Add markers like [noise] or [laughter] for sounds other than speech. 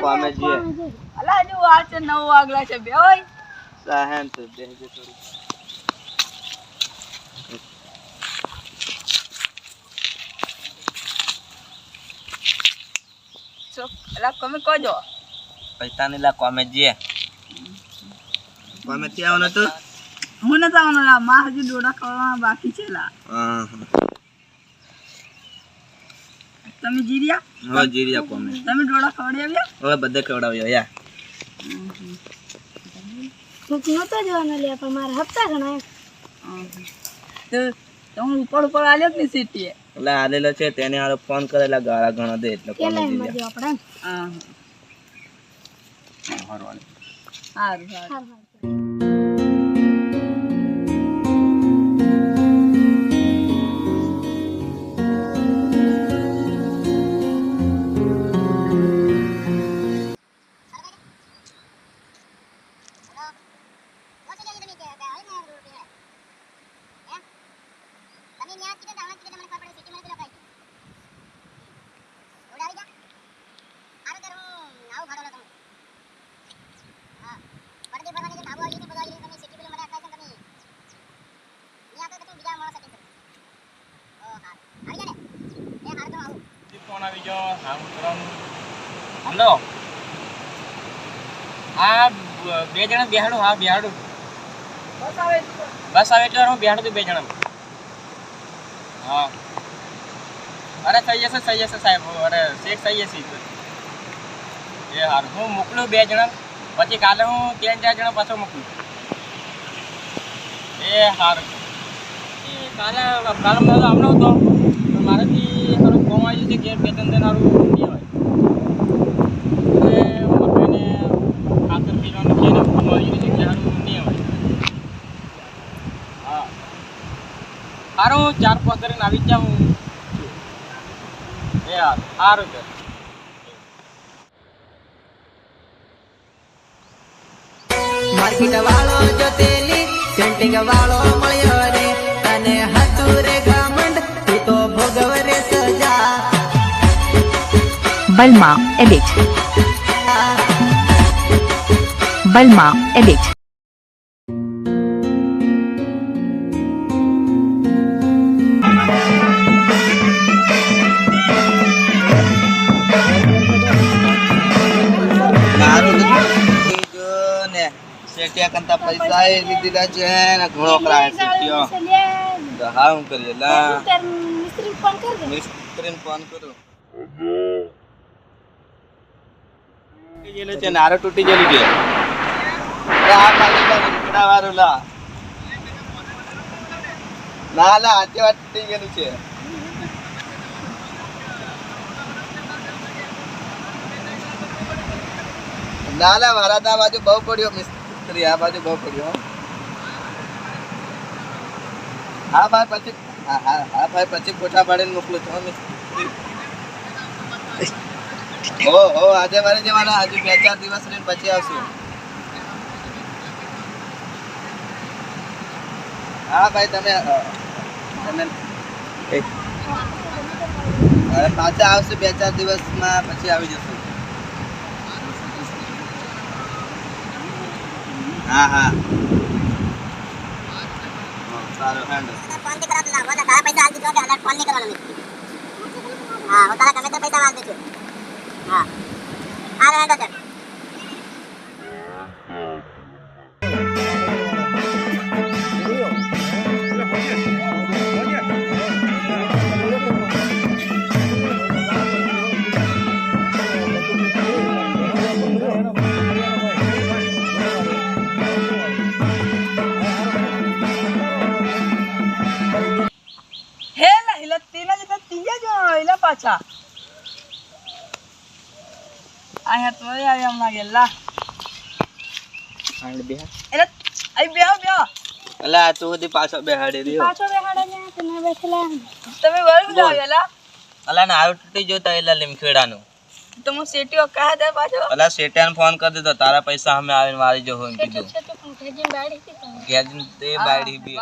કોમે જે અલા હજુ વાર છે નવ વાગલા છે બે હોય સાહેન તો બેહજે થોડું છો અલા તમે કહો પૈસા ની કોમે કોમે હું આવનો મા હજુ ડોડા ખવડાવવા બાકી છે લા તમે જીર્યા? હવે જીરિયા કોમે. તમે ડોડા ખવડાવ્યા? હવે બધે ખવડાવ્યો યા. કોક નતો જવાનો લે પણ મારા હપ્તા ઘણા તો તમે ઉપર ઉપર આલ્યો જ નહીં સીટીએ? એટલે આલેલો છે તેને હારો ફોન કરેલા ગાળા ઘણા દે એટલે કોમે જીરિયા. આપણે હા સારું હાર હાર. ફોન આવી ગયો હું કરવાનું હલો. હા બે જણા બેહાડું હા બેહાડું. બસ આવે બસ આવે એટલે હું બેહાડું છું બે જણા હા. અરે થઈ જશે થઈ જશે સાહેબ. અરે શેઠ થઈ જશે. એ હાર. હું મોકલું બે જણા. પછી કાલે હું ત્રણ ચાર જણા પાછો મોકલું. એ હારું. કાલે કાલે હતો. પણ મારાથી સારું કોમ આવ્યું છે ઘેર બે ત્રણ દિન સારું નહીં હોય. એટલે મકાઈને ખાતર પીવાનું છે ને કોમ આવ્યું છે ઘેર સારું હોય. હા. સારું ચાર પાંચ કરીને આવી જાઉં એ હારું સારું છે. માર્કેટ વાળો જો તેલી સેન્ટિંગ વાળો Balma Edit. Balma Edit. મારું જો ને શેઠિયા કરતા પૈસા એ લીધેલા છે ને ઘણો કરાય શેઠિયો તો હા હું કરીએ લા મિસ્ત્રી ફોન કર દે મિસ્ત્રીને ફોન કરું તૂટી ગયેલો છે નારો તૂટી ગયેલી છે. આ રીંગણા વાળું લા ના લા આજે વાત તૂટી ગયેલું છે. ના લા મારા આ બાજુ બહુ પડ્યો મિસ્ત્રી આ બાજુ બહુ પડ્યો. હા, ભાઈ, પછી, હા હા ભાઈ, પછી ફોટા પાડીને મોકલું છું મિસ્ત્રી [laughs] હો ઓ આજે મારે જવાના આજે બે ચાર દિવસ રહીને પછી આવશું. હા, ભાઈ, તમે તમે પાછા આવશે બે ચાર દિવસમાં પછી આવી જશું. હા હા. સારું હેન્ડલ ફોન નહીં? કરવાનો હા તારા ગમે તે પૈસા આલ દઉં હા હિલા તેના જતા તીજા જ પાછા. અહીંયા તો આવ્યા હમણાં ગયેલા હાંડ બે એટલે અહીં બેહો બેહો અલા તું સુધી પાછો બેહાડી રહ્યો પાછો બેહાડે ને તને બેસલા તમે વળી બધા આવેલા અલા ને આવું તૂટી ગયું તા એટલે લીમખેડાનું તો હું સેટીઓ કહા દે પાછો અલા શેઠિયાને ફોન કરી દીધો તારા પૈસા અમે આવીને વાળી જો એમ કીધું ઘેર તે બાયડી બી